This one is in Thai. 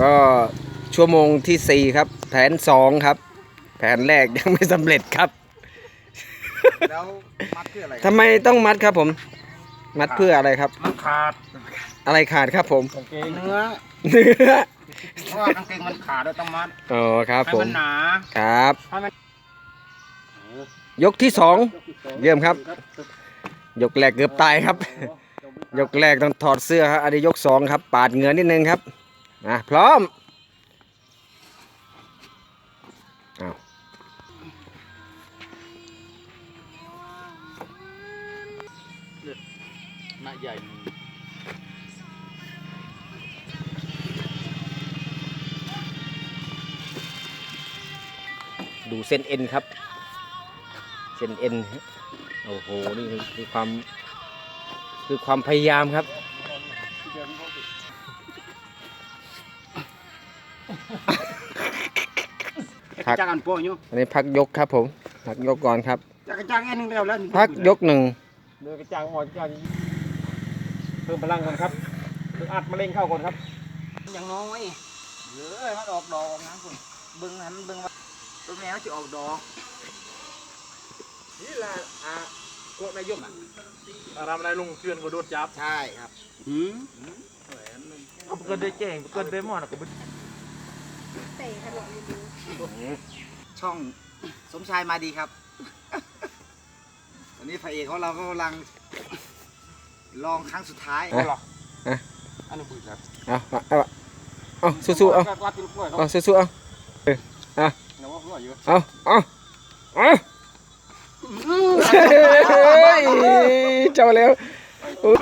ก็ชั่วโมงที่สี่ครับ แผนสองครับ แผนแรกยังไม่สำเร็จครับ แล้วมัดเพื่ออะไรทำไมต้องมัดครับผม มัดเพื่ออะไรครับ มันขาดอะไรขาดครับผม กางเกงเนื้อเนื้อ เพราะว่ากางเกงมันขาดแล้วต้องมัดอ๋อครับให้ผม มันหนาครับ ให้มันยกที่สอง เยี่ยมครับ ยกแรกเกือบตายครับ ยกแรกต้องถอดเสื้อครับ อันนี้ยกสองครับ ปาดเหงื่อนิดนึงครับ อะพร้อมอ้าวหน้าใหญ่ดูเส้นเอ็นครับ เส้นเอ็น โอ้โห นี่คือคือความ คือความพยายามครับ พักจักรจันโป้อยู่อันนี้พักยกครับผม พักยกก่อนครับจักรจันทร์อันหนึงแล้วแล้วพักยกหนึ่งเดือกระจังหมดจังเพิ่มพลังก่อนครับคืออัดมะเร็งเข้าก่อนครับอย่างน้อยเฮ้ยมันออกดอกนะคุณเบิ้งหันเบิ้งว่าต้นแมวจะออกดอกนี่แหละอะโกดนายกอะรำอะไรลุงเตือนก็โดนจับใช่ครับหืมก็เกินได้แจ้งเกินได้หมอนะก็บ่ช่องสมชายมาดีครับ วันนี้พระเอกของเราก็กำลังลองครั้งสุดท้ายอะอะอันนี้ปืนครับเอาเอาเอาสู้ๆเอากวาดตีลูกกล้วยเขาเอาสู้ๆเอาเดี๋ยวว่าหัวเยอะเอาเอาเอาเฮ้ยเจ้าแล้วอุ๊ย